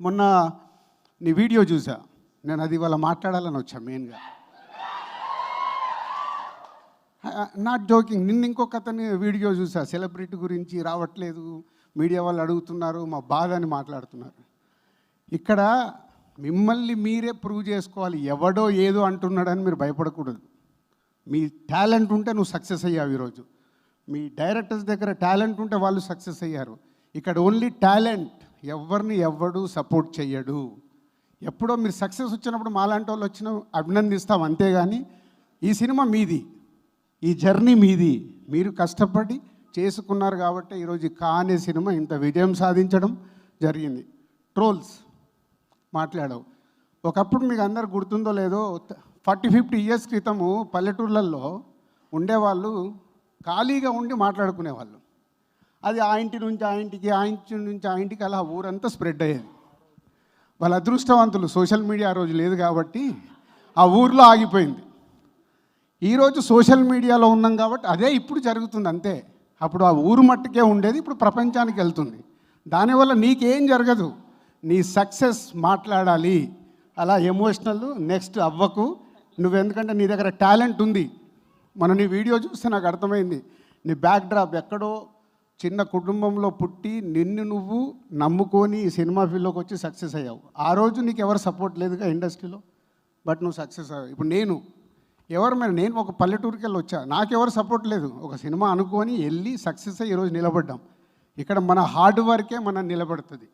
మొన్న నీ వీడియో చూసా. నేను అది ఇవాళ మాట్లాడాలని వచ్చా మెయిన్గా. Not joking. నిన్న ఇంకొక అతని వీడియో చూసా. సెలబ్రిటీ గురించి రావట్లేదు. మీడియా వాళ్ళు అడుగుతున్నారు మా బాధ అని మాట్లాడుతున్నారు. ఇక్కడ మిమ్మల్ని మీరే ప్రూవ్ చేసుకోవాలి. ఎవడో ఏదో అంటున్నాడని మీరు భయపడకూడదు. మీ టాలెంట్ ఉంటే నువ్వు సక్సెస్ అయ్యావు ఈరోజు. మీ డైరెక్టర్స్ దగ్గర టాలెంట్ ఉంటే వాళ్ళు సక్సెస్ అయ్యారు. ఇక్కడ ఓన్లీ టాలెంట్. ఎవరిని ఎవడు సపోర్ట్ చేయడు ఎప్పుడో మీరు సక్సెస్ వచ్చినప్పుడు మాలాంటి వాళ్ళు వచ్చిన అభినందిస్తాం అంతేగాని ఈ సినిమా మీది ఈ జర్నీ మీది. మీరు కష్టపడి చేసుకున్నారు కాబట్టి ఈరోజు కానే సినిమా ఇంత విజయం సాధించడం జరిగింది. ట్రోల్స్ మాట్లాడవు. ఒకప్పుడు మీకు అందరు గుర్తుందో లేదో ఫార్టీ ఫిఫ్టీ ఇయర్స్ క్రితము పల్లెటూర్లలో ఉండేవాళ్ళు ఖాళీగా ఉండి మాట్లాడుకునేవాళ్ళు. అది ఆ ఇంటి నుంచి ఆ ఇంటికి ఆ ఇంటి నుంచి ఆ ఇంటికి అలా ఊరంతా స్ప్రెడ్ అయ్యేది. వాళ్ళ అదృష్టవంతులు సోషల్ మీడియా రోజు లేదు కాబట్టి ఆ ఊర్లో ఆగిపోయింది. ఈరోజు సోషల్ మీడియాలో ఉన్నాం కాబట్టి అదే ఇప్పుడు జరుగుతుంది అంతే. అప్పుడు ఆ ఊరు మట్టుకే ఉండేది ఇప్పుడు ప్రపంచానికి వెళ్తుంది. దానివల్ల నీకేం జరగదు. నీ సక్సెస్ మాట్లాడాలి. అలా ఎమోషనల్ నెక్స్ట్ అవ్వకు. నువ్వు ఎందుకంటే నీ దగ్గర టాలెంట్ ఉంది. మన నీ వీడియో చూస్తే నాకు అర్థమైంది. నీ బ్యాక్ డ్రాప్ ఎక్కడో చిన్న కుటుంబంలో పుట్టి నిన్ను నువ్వు నమ్ముకొని ఈ సినిమా ఫీల్డ్లోకి వచ్చి సక్సెస్ అయ్యావు. ఆ రోజు నీకు ఎవరు సపోర్ట్ లేదుగా ఇండస్ట్రీలో? బట్ నువ్వు సక్సెస్ అయ్యావు. ఇప్పుడు నేను ఎవరు మరి నేను ఒక పల్లెటూరుకి వెళ్ళి వచ్చా? నాకెవరు సపోర్ట్ లేదు. ఒక సినిమా అనుకొని వెళ్ళి సక్సెస్ అయ్యి ఈరోజు నిలబడ్డాం. ఇక్కడ మన హార్డ్ వర్కే మనం నిలబడుతుంది.